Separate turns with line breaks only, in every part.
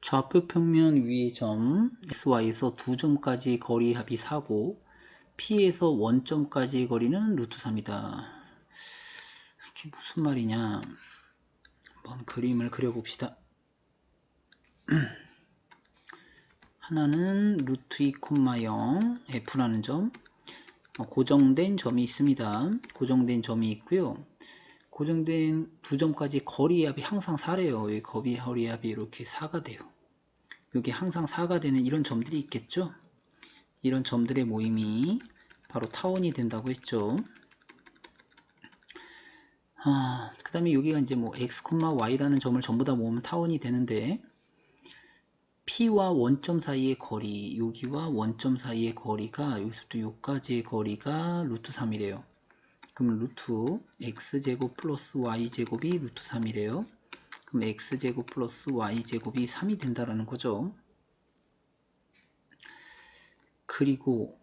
좌표 평면 위의 점 xy에서 두 점까지 거리 합이 4고 p에서 원점까지의 거리는 루트 3이다. 이게 무슨 말이냐? 한번 그림을 그려봅시다. 하나는 루트 2,0 f라는 점 어, 고정된 점이 있습니다. 고정된 점이 있고요. 고정된 두 점까지 거리 합이 항상 4래요. 이 거리 거리 합이 이렇게 4가 돼요. 여기 항상 4가 되는 이런 점들이 있겠죠. 이런 점들의 모임이 바로 타원이 된다고 했죠. 아, 그 다음에 여기가 이제 뭐 x, y라는 점을 전부 다 모으면 타원이 되는데 P와 원점 사이의 거리, 여기와 원점 사이의 거리가 여기서부터 여기까지의 거리가 루트 3이래요. 그럼 루트 x제곱 플러스 y제곱이 루트 3이래요. 그럼 x제곱 플러스 y제곱이 3이 된다라는 거죠. 그리고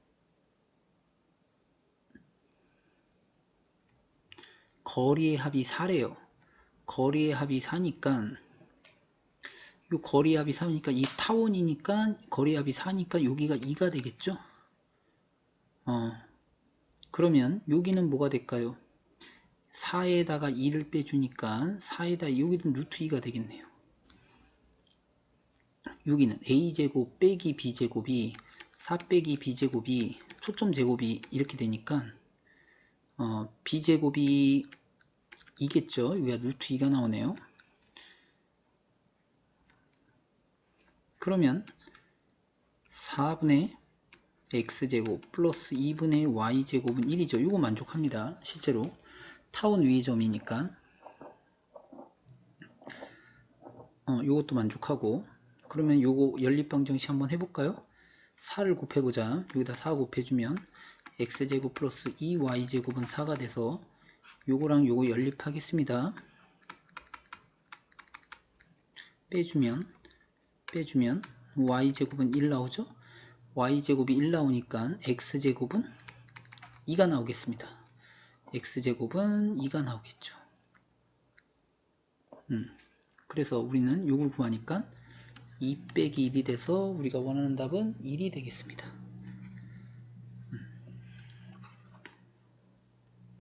거리의 합이 4래요. 거리의 합이 4니까 요 거리 합이 3이니까 이 타원이니까 거리 합이 4니까 여기가 2가 되겠죠? 어. 그러면 여기는 뭐가 될까요? 4에다가 2를 빼주니까 4에다 여기는 루트 2가 되겠네요. 여기는 a제곱 빼기 b제곱이 4 빼기 b제곱이 초점 제곱이 이렇게 되니까 어, b제곱이 이겠죠. 여기가 루트 2가 나오네요. 그러면 4분의 x제곱 플러스 2분의 y제곱은 1이죠. 이거 만족합니다. 실제로 타원 위의 점이니까 어, 요것도 만족하고 그러면 요거 연립방정식 한번 해볼까요? 4를 곱해보자. 여기다 4 곱해주면 x제곱 플러스 2y제곱은 4가 돼서 요거랑 요거 연립하겠습니다. 빼주면 빼주면 y제곱은 1 나오죠? Y제곱이 1 나오니까 x제곱은 2가 나오겠습니다. x제곱은 2가 나오겠죠. 음, 그래서 우리는 요걸 구하니까 2 빼기 1이 돼서 우리가 원하는 답은 1이 되겠습니다.